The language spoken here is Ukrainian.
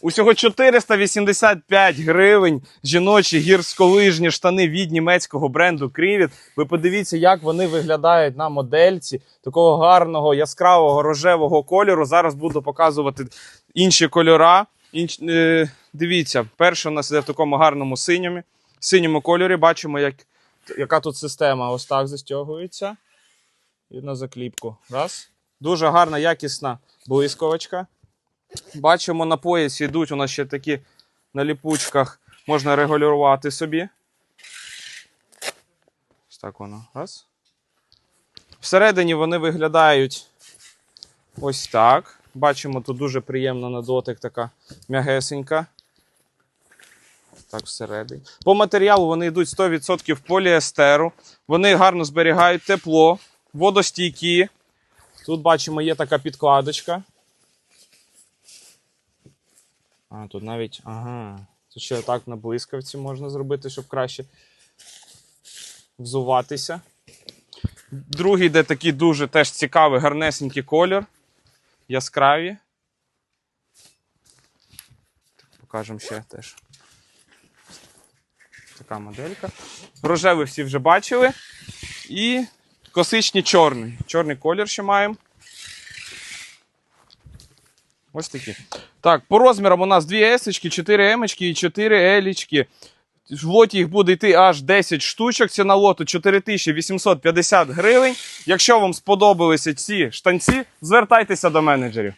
Усього 485 гривень жіночі гірськолижні штани від німецького бренду Крівіт. Ви подивіться, як вони виглядають на модельці такого гарного яскравого рожевого кольору. Зараз буду показувати інші кольора. Інч... е, дивіться, перше у нас іде в такому гарному синьому, синьому кольорі. Бачимо, як... яка тут система. Ось так застягується. І на закліпку. Раз. Дуже гарна, якісна блискавочка. Бачимо, на поясі йдуть у нас ще такі на ліпучках, можна регулювати собі. Ось так воно. Раз. Всередині вони виглядають ось так. Бачимо, тут дуже приємна на дотик така м'ягесенька. Так, всередині. По матеріалу вони йдуть 100% поліестеру. Вони гарно зберігають тепло, водостійкі. Тут бачимо, є така підкладочка. А, тут навіть. Ага. Тут ще так на блискавці можна зробити, щоб краще взуватися. Другий йде такий дуже теж цікавий, гарнесенький колір. Яскраві. Покажемо ще теж. Така моделька. Рожевий всі вже бачили. І косичні чорний. Чорний колір ще маємо. Ось такі. Так, по розмірам у нас 2 S, 4 М і 4 L. В лоті їх буде йти аж 10 штучок. Ціна лоту 4850 гривень. Якщо вам сподобалися ці штанці, звертайтеся до менеджерів.